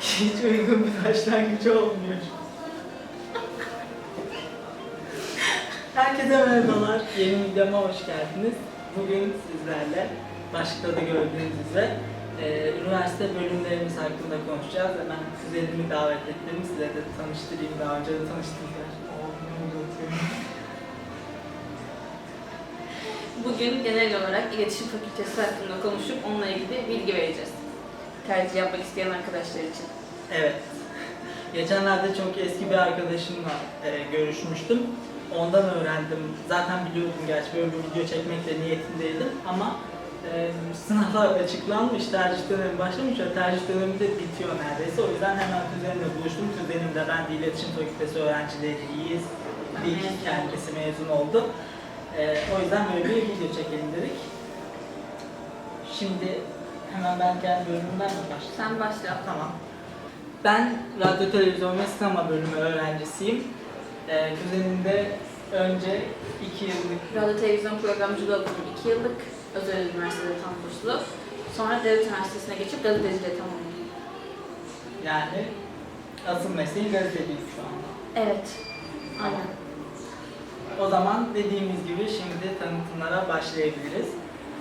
Hiç uygun bir başlangıç olmuyor. Herkese merhabalar. Yeni videoma hoş geldiniz. Bugün sizlerle başlıkta da gördüğünüz üzere e, üniversite bölümlerimiz hakkında konuşacağız. Hemen kuzenimi davet ettim. Size de tanıştırayım. Daha önce de tanıştırdılar. Oh. Bugün genel olarak iletişim fakültesi hakkında konuşup onunla ilgili bilgi vereceğiz. Tercih yapmak isteyen arkadaşlar için. Evet. Geçenlerde çok eski bir arkadaşımla e, görüşmüştüm. Ondan öğrendim. Zaten biliyordum gerçi böyle bir video çekmekle niyetindeydim ama e, sınavlar açıklanmış, tercih dönemi başlamış ve tercih dönemi de bitiyor neredeyse. O yüzden hemen kuzenimle buluştum. Kuzenim de ben de iletişim fakültesi öğrencileriyiz. Bir kendisi mezun oldu. E, o yüzden böyle bir video çekelim dedik. Şimdi hemen ben kendi bölümümden mi başlayayım? Sen başla. Tamam. Ben radyo, televizyon ve sinema bölümü öğrencisiyim. Ee, kuzenim de önce iki yıllık Radyo televizyon programcılığı okudum 2 yıllık. Özel üniversitede tam burslu. Sonra devlet üniversitesine geçip gazeteciliğe tamamladım. yani asıl mesleğim gazeteciyim şu anda. Evet. Aynen. O zaman dediğimiz gibi şimdi tanıtımlara başlayabiliriz.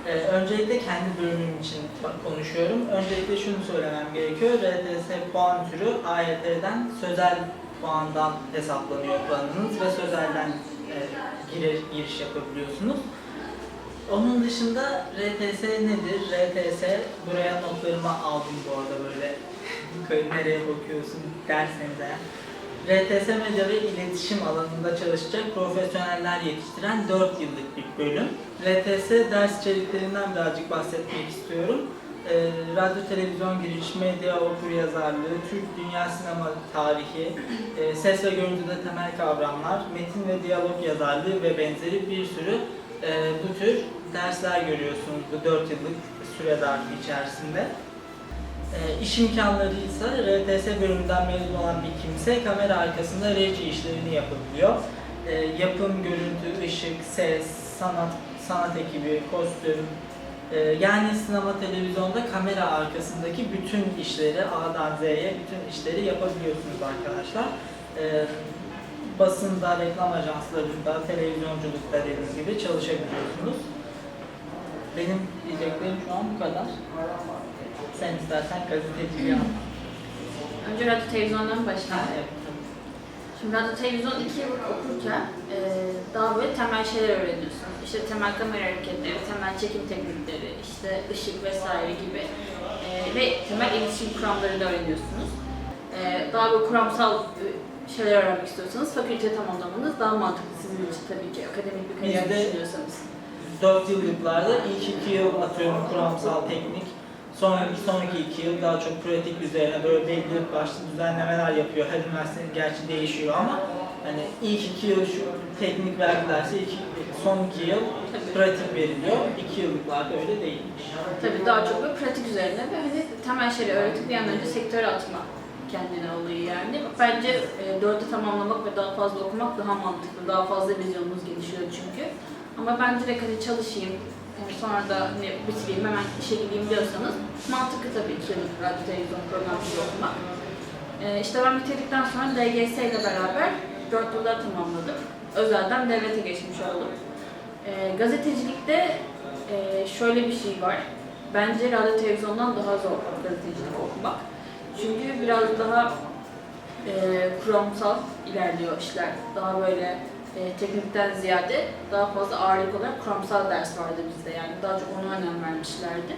Ee, öncelikle kendi bölümüm için konuşuyorum. Öncelikle şunu söylemem gerekiyor. RTS puan türü AYT'den sözel puandan hesaplanıyor puanınız ve sözelden e, gire- giriş yapabiliyorsunuz. Onun dışında RTS nedir? RTS, buraya notlarımı aldım bu arada böyle nereye bakıyorsun derseniz eğer. RTS medya ve iletişim alanında çalışacak profesyoneller yetiştiren 4 yıllık bir bölüm. RTS ders içeriklerinden birazcık bahsetmek istiyorum. Ee, radyo, televizyon giriş, medya, okur yazarlığı, Türk dünya sinema tarihi, e, ses ve görüntüde temel kavramlar, metin ve diyalog yazarlığı ve benzeri bir sürü e, bu tür dersler görüyorsunuz bu 4 yıllık süre zarfı içerisinde. E, iş imkanları RTS bölümünden mezun olan bir kimse kamera arkasında reji işlerini yapabiliyor. E, yapım, görüntü, ışık, ses, sanat, sanat ekibi, kostüm, e, yani sinema, televizyonda kamera arkasındaki bütün işleri A'dan Z'ye bütün işleri yapabiliyorsunuz arkadaşlar. E, basında, reklam ajanslarında, televizyonculukta dediğiniz gibi çalışabiliyorsunuz. Benim diyeceklerim şu an bu kadar. Sen istersen gazeteciliği anlat. Önce radyo televizyondan başlayalım. evet. Şimdi radyo televizyon 2 yıl okurken e, daha böyle temel şeyler öğreniyorsun. İşte temel kamera hareketleri, temel çekim teknikleri, işte ışık vesaire gibi e, ve temel iletişim kuramları da öğreniyorsunuz. E, daha böyle kuramsal e, şeyler öğrenmek istiyorsanız fakülte tamamlamanız daha mantıklı sizin için tabii ki akademik bir kariyer düşünüyorsanız. 4 yıllıklarda ilk 2 yıl atıyorum kuramsal teknik, sonraki sonraki 2 yıl daha çok pratik üzerine böyle belli başlı düzenlemeler yapıyor. Her üniversitenin gerçi değişiyor ama hani ilk 2 yıl şu teknik verdilerse iki, son 2 yıl pratik veriliyor. 2 yıllıklarda öyle değilmiş. Tabii daha çok böyle pratik üzerine ve hani temel şeyleri öğretip bir an önce sektöre atma kendine olayı yani. Bence e, dörtte tamamlamak ve daha fazla okumak daha mantıklı. Daha fazla vizyonunuz gelişiyor çünkü. Ama ben direkt hani çalışayım, sonra da hani bitireyim, hemen işe gideyim diyorsanız mantıklı tabii ki yıllık radyo televizyon programcılığı okumak. E, işte ben bitirdikten sonra LGS ile beraber 4 yılda tamamladım. Özelden devlete geçmiş oldum. E, gazetecilikte e, şöyle bir şey var. Bence radyo televizyondan daha zor gazetecilik okumak. Çünkü biraz daha e, kuramsal ilerliyor işler. Daha böyle e, teknikten ziyade daha fazla ağırlık olarak kuramsal ders vardı bizde yani. Daha çok ona önem vermişlerdi.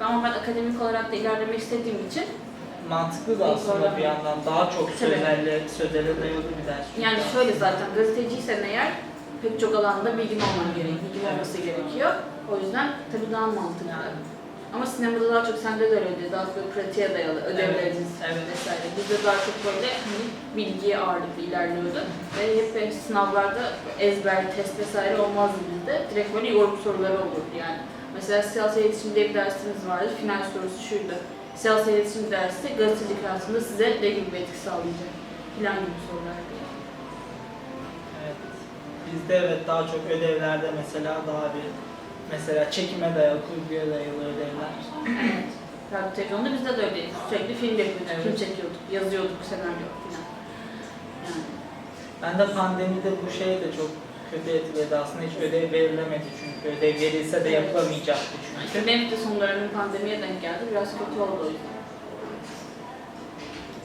Ama ben akademik olarak da ilerlemek istediğim için Mantıklı da aslında bir yandan daha çok sözelle, sözele dayalı bir ders. yani şöyle zaten gazeteciysen eğer pek çok alanda bilgin olman gerekiyor, bilgin olması gerekiyor. O yüzden tabii daha mantıklı. Ama sinemada daha çok sende de öyleydi. Daha böyle pratiğe dayalı ödevleriniz evet. vesaire. Bizde daha çok böyle hani bilgiye ağırlıklı ilerliyordu. Ve hep sınavlarda ezber, test vesaire olmazdı bizde. Direkt böyle yorum soruları olurdu yani. Mesela siyasi iletişim diye bir dersimiz vardı. Final sorusu şuydu. Siyasi iletişim dersi gazetecilik hayatında size ne gibi bir etki sağlayacak? Filan gibi sorulardı. Evet. Bizde evet daha çok ödevlerde mesela daha bir mesela çekime dayalı, kurguya dayalı ödevler. Evet. radyo televizyonda bizde de öyleydi. Sürekli film yapıyorduk, Evet. film çekiyorduk, yazıyorduk, senaryo falan. Yani. Ben de pandemide bu şey de çok kötü etkiledi aslında hiç ödev verilemedi çünkü ödev verilse de yapılamayacaktı İşte çünkü. benim de son dönemim pandemiye denk geldi. Biraz kötü oldu o yüzden.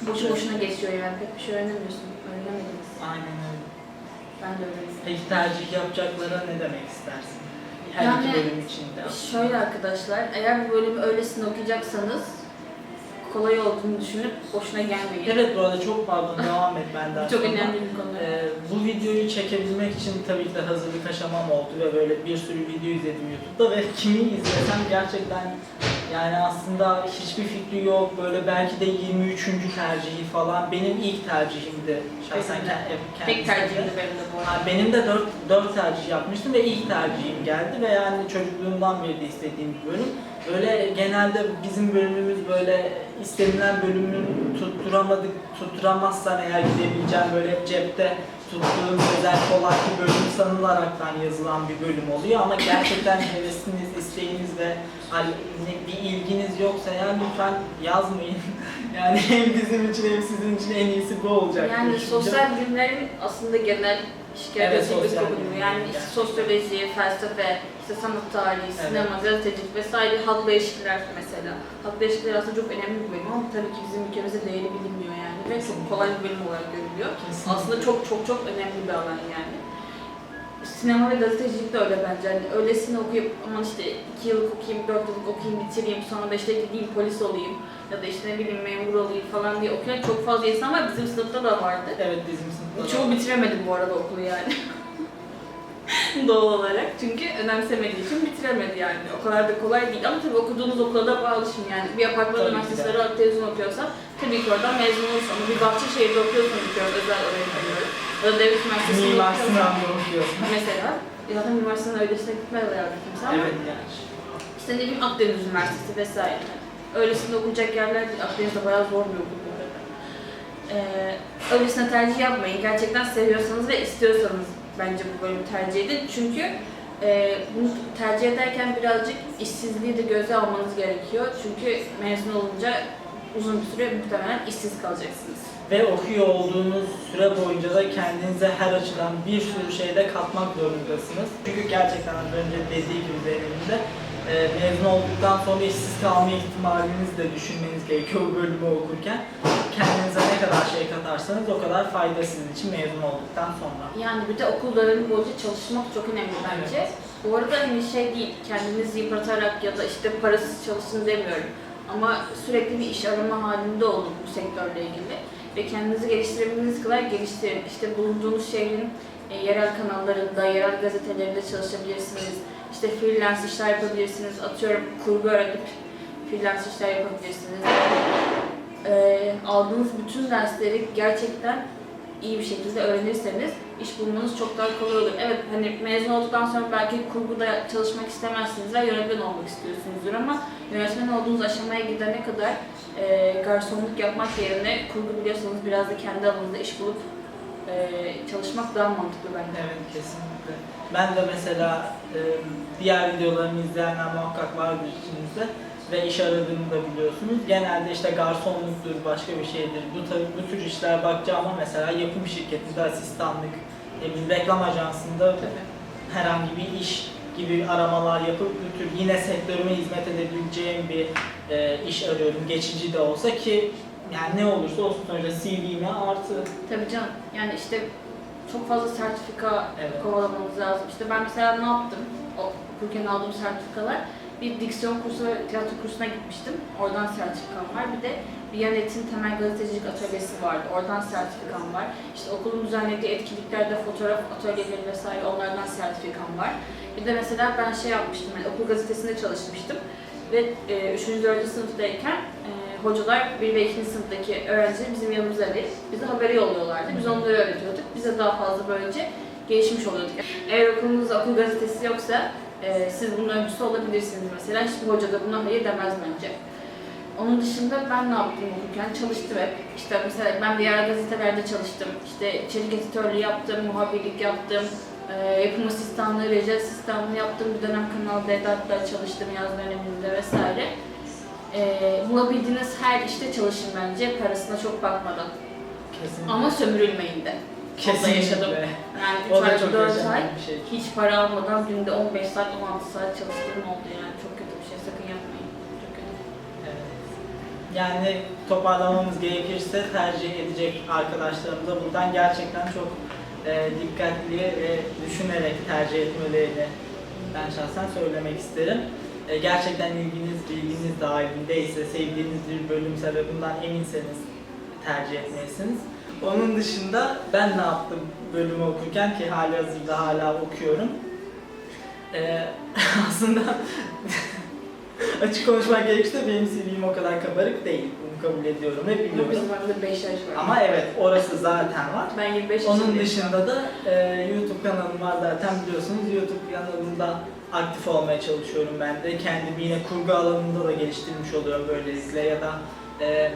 Boşu boşuna geçiyor yani. Pek bir şey öğrenemiyorsun. Öğrenemediniz. Aynen öyle. Ben de öğrendim. Peki tercih yapacaklara ne demek istersin? Her iki Yani bölüm içinde. Şöyle arkadaşlar, eğer bu bölümü öylesine okuyacaksanız kolay olduğunu düşünüp boşuna gelmeyin. Evet bu arada çok pardon devam et ben de Bu çok aslında. önemli bir konu. Ee, bu videoyu çekebilmek için tabii ki de hazırlık aşamam oldu ve böyle bir sürü video izledim YouTube'da ve kimi izlesem gerçekten yani aslında hiçbir fikri yok böyle belki de 23. tercihi falan benim ilk tercihimdi şahsen Benim de. Tek kendisinde. tercihim de benim de bu Ha, arada. benim de 4, 4 tercih yapmıştım ve ilk tercihim geldi ve yani çocukluğumdan beri de istediğim bir bölüm. Böyle genelde bizim bölümümüz böyle istenilen bölümün tutturamadık, tutturamazsan eğer gidebileceğin böyle hep cepte tuttuğun özel kolay bir bölüm sanılaraktan yazılan bir bölüm oluyor ama gerçekten hevesiniz, isteğiniz ve bir ilginiz yoksa yani lütfen yazmayın. Yani hem bizim için hem sizin için en iyisi bu olacak. Yani sosyal bilimlerin aslında genel şikayet Evet, sosyal bilim, Yani gerçekten. sosyoloji, felsefe, işte sanat tarihi, Evet. sinema, gazetecilik vesaire halkla ilişkiler mesela. Halkla ilişkiler aslında çok önemli bir bölüm ama tabii ki bizim ülkemizde değeri bilinmiyor yani ve çok kolay bir bölüm olarak görülüyor. Kesinlikle. Aslında çok çok çok önemli bir alan yani. Sinema ve gazetecilik de öyle bence. Hani öylesine okuyup aman işte iki yıllık okuyayım, dört yıllık okuyayım, bitireyim, sonra da işte gideyim polis olayım ya da işte ne bileyim memur olayım falan diye okuyan çok fazla insan var. Bizim sınıfta da vardı. Evet bizim sınıfta. Çoğu bitiremedim bu arada okulu yani. Doğal olarak. Çünkü önemsemediği için bitiremedi yani. O kadar da kolay değil. Ama tabii okuduğunuz okula da bağlı şimdi yani. Bir apartman üniversitesi olarak televizyon okuyorsan tabii ki oradan mezun olursun. Ama bir Bahçeşehir'de okuyorsan diyorum özel tanıyorum. Ya da devlet üniversitesinde Mimar okuyorsan. Sinan'da okuyorsun. Mesela. Zaten Mimar Sinan öylesine gitmez herhalde kimse ama. Evet yani. İşte ne bileyim Akdeniz Üniversitesi vesaire. Öylesine okuyacak yerler değil. Akdeniz'de bayağı zor bir okul bu arada. Ee, öylesine tercih yapmayın. Gerçekten seviyorsanız ve istiyorsanız bence bu bölümü tercih edin. Çünkü e, bunu tercih ederken birazcık işsizliği de göze almanız gerekiyor. Çünkü mezun olunca uzun bir süre muhtemelen işsiz kalacaksınız. Ve okuyor olduğunuz süre boyunca da kendinize her açıdan bir sürü şeyde katmak zorundasınız. Çünkü gerçekten az önce dediği gibi Zeynep'in e, mezun olduktan sonra işsiz kalma ihtimalinizi de düşünmeniz gerekiyor bu bölümü okurken. Kendinize ne kadar şey katarsanız o kadar fayda sizin için mezun olduktan sonra. Yani bir de okul dönemi boyunca çalışmak çok önemli bence. Bu arada hani şey değil, kendinizi yıpratarak ya da işte parasız çalışın demiyorum. Ama sürekli bir iş arama halinde olun bu sektörle ilgili. Ve kendinizi geliştirebildiğiniz kadar geliştirin. İşte bulunduğunuz şehrin e, yerel kanallarında, yerel gazetelerinde çalışabilirsiniz. İşte freelance işler yapabilirsiniz. Atıyorum kurgu öğrenip freelance işler yapabilirsiniz. E, aldığınız bütün dersleri gerçekten iyi bir şekilde öğrenirseniz iş bulmanız çok daha kolay olur. Evet hani mezun olduktan sonra belki kurguda çalışmak istemezsiniz ve yönetmen olmak istiyorsunuzdur ama yönetmen olduğunuz aşamaya gidene kadar e, garsonluk yapmak yerine kurgu biliyorsanız biraz da kendi alanınızda iş bulup e, çalışmak daha mantıklı bence. Evet kesinlikle. Ben de mesela e, diğer videolarımı izleyenler muhakkak vardır içinizde ve iş aradığımı da biliyorsunuz. Genelde işte garsonluktur, başka bir şeydir. Bu, tabii, bu tür işler bakacağım ama mesela yapım şirketinde asistanlık, ne bileyim, reklam ajansında herhangi bir iş gibi aramalar yapıp bu tür yine sektörüme hizmet edebileceğim bir e, iş arıyorum. Geçici de olsa ki yani ne olursa olsun sonuçta CV'me artı. Tabii canım. Yani işte çok fazla sertifika Evet. kovalamanız lazım. İşte ben mesela ne yaptım? O okurken aldığım sertifikalar. Bir diksiyon kursu ve tiyatro kursuna gitmiştim. Oradan sertifikam var. Bir de Biyanet'in temel gazetecilik atölyesi vardı. Oradan sertifikam var. İşte okulun düzenlediği etkinliklerde fotoğraf atölyeleri vesaire onlardan sertifikam var. Bir de mesela ben şey yapmıştım, yani okul gazetesinde çalışmıştım. Ve e, 3. 4. sınıftayken e, hocalar 1 ve 2. sınıftaki öğrencileri bizim yanımıza verip bize haberi yolluyorlardı. Biz onları öğretiyorduk. Bize daha fazla böylece gelişmiş oluyorduk. Eğer okulunuzda okul gazetesi yoksa e, siz bunun öncüsü olabilirsiniz mesela. Hiçbir hoca da buna hayır demez bence. Onun dışında ben ne yaptım okurken? Çalıştım hep. İşte mesela ben diğer gazetelerde çalıştım. İşte içerik editörlüğü yaptım, muhabirlik yaptım. E, yapım asistanlığı, reji asistanlığı yaptım. Bir dönem Kanal D'de hatta çalıştım yaz döneminde vesaire. Ee, bulabildiğiniz her işte çalışın bence parasına çok bakmadan. Kesinlikle. Ama sömürülmeyin de. Kesinlikle. yaşadım. Yani O da 3 çok ay, 4 yaşanan ay şey. hiç para almadan günde 15 saat, 16 saat çalıştığım oldu yani. Çok kötü bir şey. Sakın yapmayın. Çok kötü. Evet. Yani toparlamamız gerekirse tercih edecek arkadaşlarımıza buradan gerçekten çok e, dikkatli ve düşünerek tercih etmelerini ben şahsen söylemek isterim. E, gerçekten ilginiz, bilginiz dahilindeyse, sevdiğiniz bir bölümse ve bundan eminseniz tercih etmelisiniz. Onun dışında ben ne yaptım bölümü okurken ki hali hazırda hala okuyorum. E, aslında Açık konuşmak gerekirse benim CV'm o kadar kabarık değil. Bunu kabul ediyorum ve biliyorum. bizim aramızda 5 yaş var. Ama evet orası zaten var. ben 25 Onun yaşındayım. dışında da e, YouTube kanalım var zaten biliyorsunuz. YouTube kanalımda aktif olmaya çalışıyorum ben de. Kendimi yine kurgu alanında da geliştirmiş oluyorum böylelikle ya da e,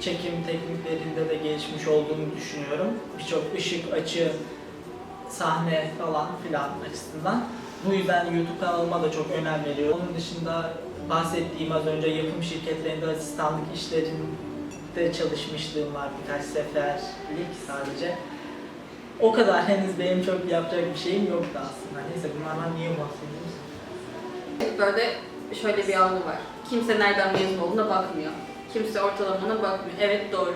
çekim tekniklerinde de gelişmiş olduğumu düşünüyorum. Birçok ışık, açı, sahne falan filan açısından. Bu yüzden YouTube kanalıma da çok önem veriyorum. Onun dışında bahsettiğim az önce yapım şirketlerinde asistanlık işlerinde çalışmışlığım var birkaç seferlik sadece. O kadar henüz benim çok yapacak bir şeyim yoktu aslında. Neyse bunlardan niye bahsediyoruz? Böyle şöyle bir algı var. Kimse nereden mezun olduğuna bakmıyor. Kimse ortalamana bakmıyor. Evet doğru.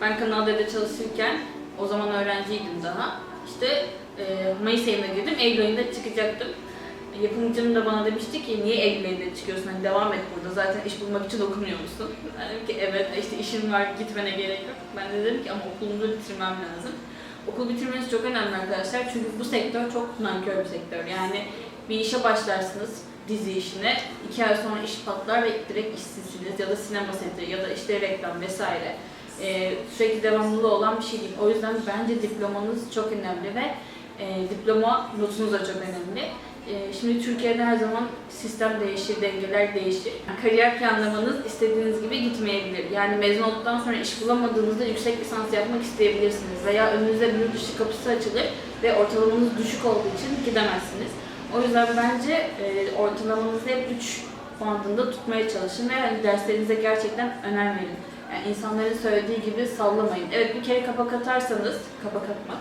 Ben Kanal D'de çalışırken o zaman öğrenciydim daha. İşte e, Mayıs ayına girdim. Eylül ayında çıkacaktım. Yapımcım da bana demişti ki niye Eylül ayında çıkıyorsun? Hani devam et burada. Zaten iş bulmak için okumuyor musun? Ben dedim ki evet işte işin var gitmene gerek yok. Ben de dedim ki ama okulumu bitirmem lazım. Okul bitirmeniz çok önemli arkadaşlar. Çünkü bu sektör çok nankör bir sektör. Yani bir işe başlarsınız dizi işine. iki ay sonra iş patlar ve direkt işsizsiniz ya da sinema seti ya da işte reklam vesaire. Ee, sürekli devamlı olan bir şey değil. O yüzden bence diplomanız çok önemli ve e, diploma notunuz da çok önemli. E, şimdi Türkiye'de her zaman sistem değişir, dengeler değişir. Kariyer planlamanız istediğiniz gibi gitmeyebilir. Yani mezun olduktan sonra iş bulamadığınızda yüksek lisans yapmak isteyebilirsiniz veya önünüze bir yurt dışı kapısı açılır ve ortalamanız düşük olduğu için gidemezsiniz. O yüzden bence e, ortalamanızı hep 3 bandında tutmaya çalışın ve hani derslerinize gerçekten önem verin. Yani insanların söylediği gibi sallamayın. Evet bir kere kapak atarsanız, kapak atmak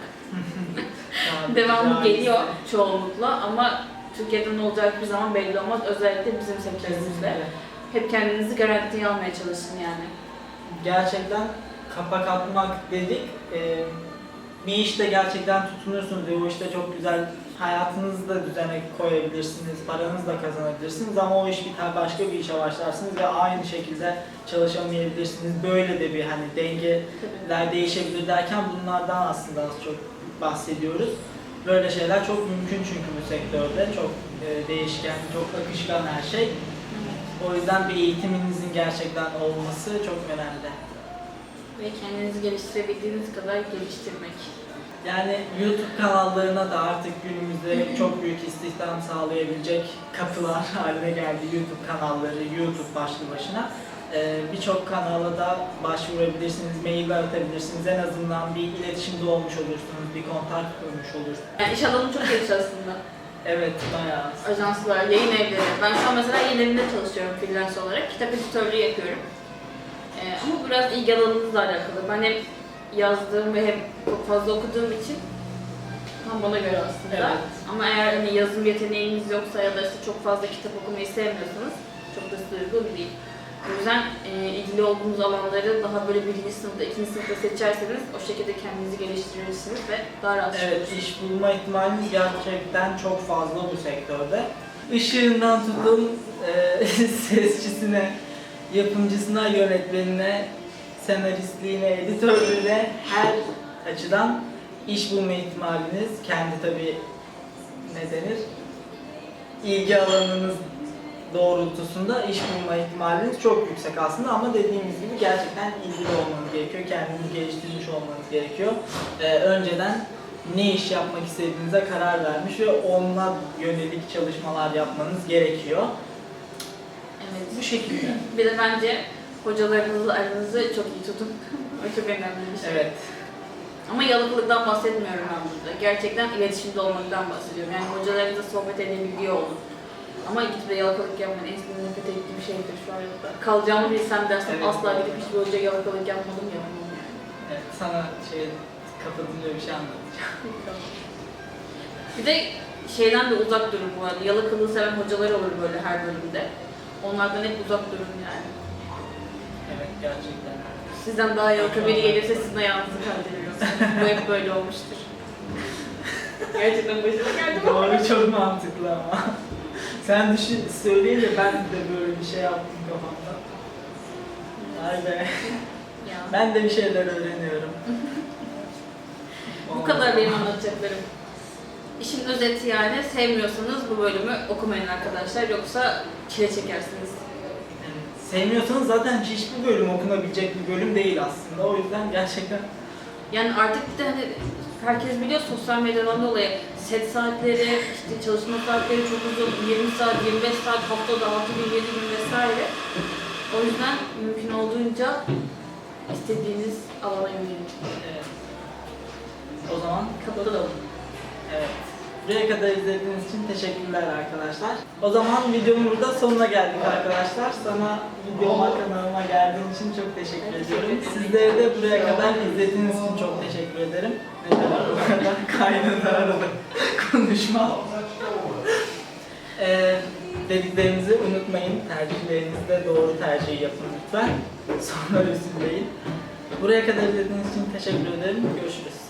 devamlı geliyor çoğunlukla ama Türkiye'de ne olacak bir zaman belli olmaz. Özellikle bizim sektörümüzde. Hep kendinizi garantiye almaya çalışın yani. gerçekten kapak atmak dedik. Ee, bir işte gerçekten tutunursunuz ve o işte çok güzel hayatınızı da düzene koyabilirsiniz, paranızı da kazanabilirsiniz ama o iş biter başka bir işe başlarsınız ve aynı şekilde çalışamayabilirsiniz. Böyle de bir hani dengeler değişebilir derken bunlardan aslında az çok bahsediyoruz. Böyle şeyler çok mümkün çünkü bu sektörde çok e, değişken, çok akışkan her şey. O yüzden bir eğitiminizin gerçekten olması çok önemli. Ve kendinizi geliştirebildiğiniz kadar geliştirmek. Yani YouTube kanallarına da artık günümüzde çok büyük istihdam sağlayabilecek kapılar haline geldi YouTube kanalları, YouTube başlı başına. Ee, Birçok kanala da başvurabilirsiniz, mail atabilirsiniz. En azından bir iletişimde olmuş olursunuz, bir kontak kurmuş olursunuz. Yani iş alanı çok geniş aslında. Evet, bayağı. Ajanslar, yayın evleri. Ben şu an mesela yayın evinde çalışıyorum freelance olarak. Kitap editörlüğü yapıyorum. Ee, ama biraz ilgi alanımızla alakalı. Ben hep yazdığım ve hep çok fazla okuduğum için tam bana göre aslında. Evet. Ama eğer hani yazım yeteneğiniz yoksa ya da işte çok fazla kitap okumayı sevmiyorsanız çok da size uygun değil. O yüzden e, ilgili olduğunuz alanları daha böyle birinci sınıfta, ikinci sınıfta seçerseniz o şekilde kendinizi geliştirirsiniz ve daha rahat Evet, iş bulma ihtimaliniz gerçekten çok fazla bu sektörde. Işığından tutun e, sesçisine, yapımcısına, yönetmenine, senaristliğine, editörlüğüne her açıdan iş bulma ihtimaliniz kendi tabi ne denir? İlgi alanınız doğrultusunda iş bulma ihtimaliniz çok yüksek aslında ama dediğimiz gibi gerçekten ilgili olmanız gerekiyor, kendinizi geliştirmiş olmanız gerekiyor. Ee, önceden ne iş yapmak istediğinize karar vermiş ve onunla yönelik çalışmalar yapmanız gerekiyor. Evet. Bu şekilde. Bir de bence hocalarınızla aranızı çok iyi tutun. o çok önemli bir şey. Evet. Ama yalıkılıktan bahsetmiyorum ben burada. Gerçekten iletişimde olmaktan bahsediyorum. Yani hocalarınızla sohbet edebiliyor olun. Ama gidip de yalakalık yapmanın en sıkıntı nefret ettiğim şeydir şu hayatta. Kalacağımı bilsem dersen Evet. asla gidip hiçbir hoca yalakalık yapmadım yapmam yani. Evet, sana şey kapatınca bir şey anlatacağım. Bir de şeyden de uzak durun bu arada. Yalakalığı seven hocalar olur böyle her bölümde. Onlardan hep uzak durun yani. Evet gerçekten. Sizden daha yalaka biri gelirse sizin ayağınızı kaydırırım. bu hep böyle olmuştur. Gerçekten başına geldi mi? Doğru çok mantıklı ama. Sen düşün, söyleyince ben de böyle bir şey yaptım kafamda. Vay be. Ya. Ben de bir şeyler öğreniyorum. Bu kadar benim anlatacaklarım. İşin özeti yani sevmiyorsanız bu bölümü okumayın arkadaşlar yoksa çile çekersiniz. Sevmiyorsanız zaten hiçbir bölüm okunabilecek bir bölüm değil aslında. O yüzden gerçekten Yani artık bir de hani herkes biliyor sosyal medyadan dolayı set saatleri, işte çalışma saatleri çok uzun, 20 saat, 25 saat, haftada 6 gün, 7 gün vesaire. O yüzden mümkün olduğunca istediğiniz alana yönelin. evet. O zaman Kapatalım. Evet. Buraya kadar izlediğiniz için teşekkürler arkadaşlar. O zaman videomun burada sonuna geldik arkadaşlar. Sana videoma kanalıma geldiğin için çok teşekkür ediyorum. Sizlere de buraya kadar izlediğiniz için çok teşekkür ederim. Ne kadar bu kadar kaynadı arada konuşma. Ee, dediklerimizi unutmayın. Tercihlerinizde doğru tercihi yapın lütfen. Sonra üzülmeyin. Buraya kadar izlediğiniz için teşekkür ederim. Görüşmek